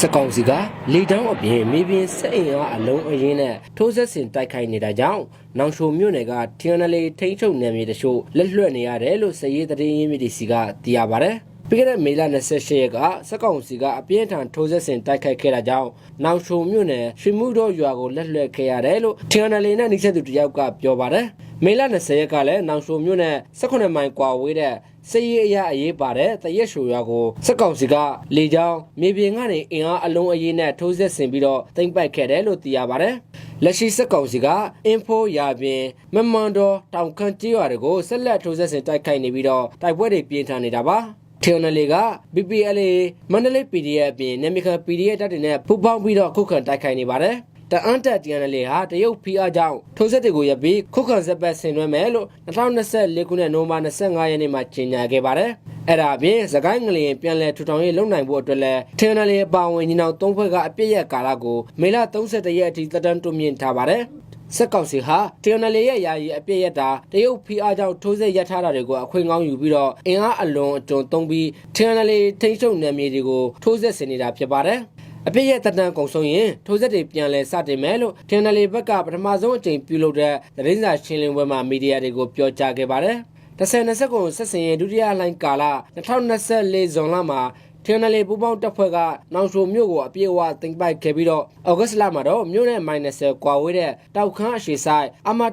စကောင်စီကလေတောင်းအပြင်မြေပြင်စက်အင်အားအလုံးအရင်းနဲ့ထိုးဆက်ဆင်တိုက်ခိုက်နေတာကြောင့်နောင်ရှိုမြို့နယ်ကထီယန်နယ်လေးထိန်းချုပ်နယ်မြေတချို့လက်လွတ်နေရတယ်လို့စည်ရေးသတင်းရင်းမြစ်တွေစီကသိရပါဗျ။ပြီးခဲ့တဲ့မေလ28ရက်ကစက်ကောင်စီကအပြင်းထန်ထိုးဆက်ဆင်တိုက်ခိုက်ခဲ့တာကြောင့်နောင်ရှိုမြို့နယ်ရွှေမှုတော်ရွာကိုလက်လွတ်ခဲ့ရတယ်လို့ထီယန်နယ်လေးနဲ့နှိစက်သူတယောက်ကပြောပါတယ်။မေလ20ရက်ကလည်းနောင်ရှိုမြို့နယ်18မိုင်ကွာဝေးတဲ့ စည်ရေးအရာအရေးပါတဲ့တရက်ရှူရွာကိုစက်ကောင်စီကလေကြောင်းမြေပြင်ကနေအင်အားအလုံးအရေးနဲ့ထိုးစစ်ဆင်ပြီးတော့တင်ပိုက်ခဲ့တယ်လို့သိရပါတယ်။လက်ရှိစက်ကောင်စီကအင်ဖိုရာပြင်မမန်တော်တောင်ခမ်းကျေးရွာတွေကိုဆက်လက်ထိုးစစ်ဆင်တိုက်ခိုက်နေပြီးတော့တိုက်ပွဲတွေပြင်းထန်နေတာပါ။ထေနလီက BPLA မန္တလေး PDF အပြင်နေမခ PDF တပ်တွေနဲ့ပူးပေါင်းပြီးတော့ခုခံတိုက်ခိုက်နေပါတယ်။ တအန်တက်တရန်လေဟာတရုတ်ဖီအားကြောင့်ထုံးစက်တွေကိုရပ်ပြီးခုခံဆက်ပတ်ဆင်နွှဲမယ်လို့2024ခုနှစ်နိုဝင်ဘာ25ရက်နေ့မှာကြေညာခဲ့ပါတယ်။အဲ့ဒါအပြင်သခိုင်းငလျင်ပြန်လည်ထူထောင်ရေးလုပ်နိုင်ဖို့အတွက်လည်းထင်နယ်လေအပါဝင်ညီနောင်သုံးဖွဲ့ကအပြည့်ရကာလကိုမေလ31ရက်အထိသက်တမ်းတိုးမြင့်ထားပါတယ်။စက်ကောင်စီဟာတရန်လေရဲ့ယာယီအပြည့်ရတာတရုတ်ဖီအားကြောင့်ထိုးစစ်ရထားတာတွေကိုအခွင့်ကောင်းယူပြီးတော့အင်အားအလွန်အကျွံသုံးပြီးထရန်လေထိန်းချုပ်နယ်မြေတွေကိုထိုးစစ်ဆင်နေတာဖြစ်ပါတယ်။ အပြည့်ရဲ့တတန်ကုံဆုံးရင်ထိုးစစ်တွေပြန်လဲစတင်မယ်လို့ထင်နယ်လီဘက်ကပထမဆုံးအကြိမ်ပြုလုပ်တဲ့သတင်းစာရှင်းလင်းပွဲမှာမီဒီယာတွေကိုပြောကြားခဲ့ပါတယ်။တစ်ဆယ်နှစ်ဆက်ကုန်ဆက်စင်ရဲ့ဒုတိယလိုင်းကာလ2024ဇွန်လမှာထင်နယ်လီပူပေါင်းတပ်ဖွဲ့ကနောင်ရှိုမြို့ကိုအပြည့်အဝသိမ်းပိုက်ခဲ့ပြီးတော့ဩဂတ်စ်လမှာတော့မြို့နဲ့မိုင်20ကွာဝေးတဲ့တောက်ခမ်းအရှိဆိုင်အမတ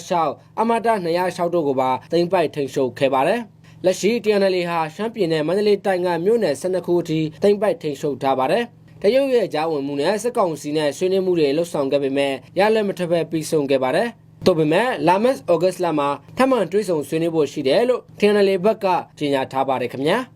406အမတ206တို့ကိုပါသိမ်းပိုက်ထိန်ချုပ်ခဲ့ပါတယ်။လက်ရှိ TNL ဟာရှမ်းပြည်နယ်မန္တလေးတိုင်းကမြို့နယ်12ခုအထိသိမ်းပိုက်ထိန်ချုပ်ထားပါတယ်။ တရုတ်ရဲ့ကြားဝင်မှုနဲ့စက်ကောင်စီနဲ့ဆွေးနွေးမှုတွေလှုပ်ဆောင်ခဲ့ပေမဲ့ရလက်မထဘဲပြီးဆုံးခဲ့ပါတယ်။တို့ပေမဲ့လာမက်ဩဂတ်စ်လမှာထပ်မံတွေ့ဆုံဆွေးနွေးဖို့ရှိတယ်လို့ထင်နယ်လေဘက်ကကြေညာထားပါတယ်ခင်ဗျာ။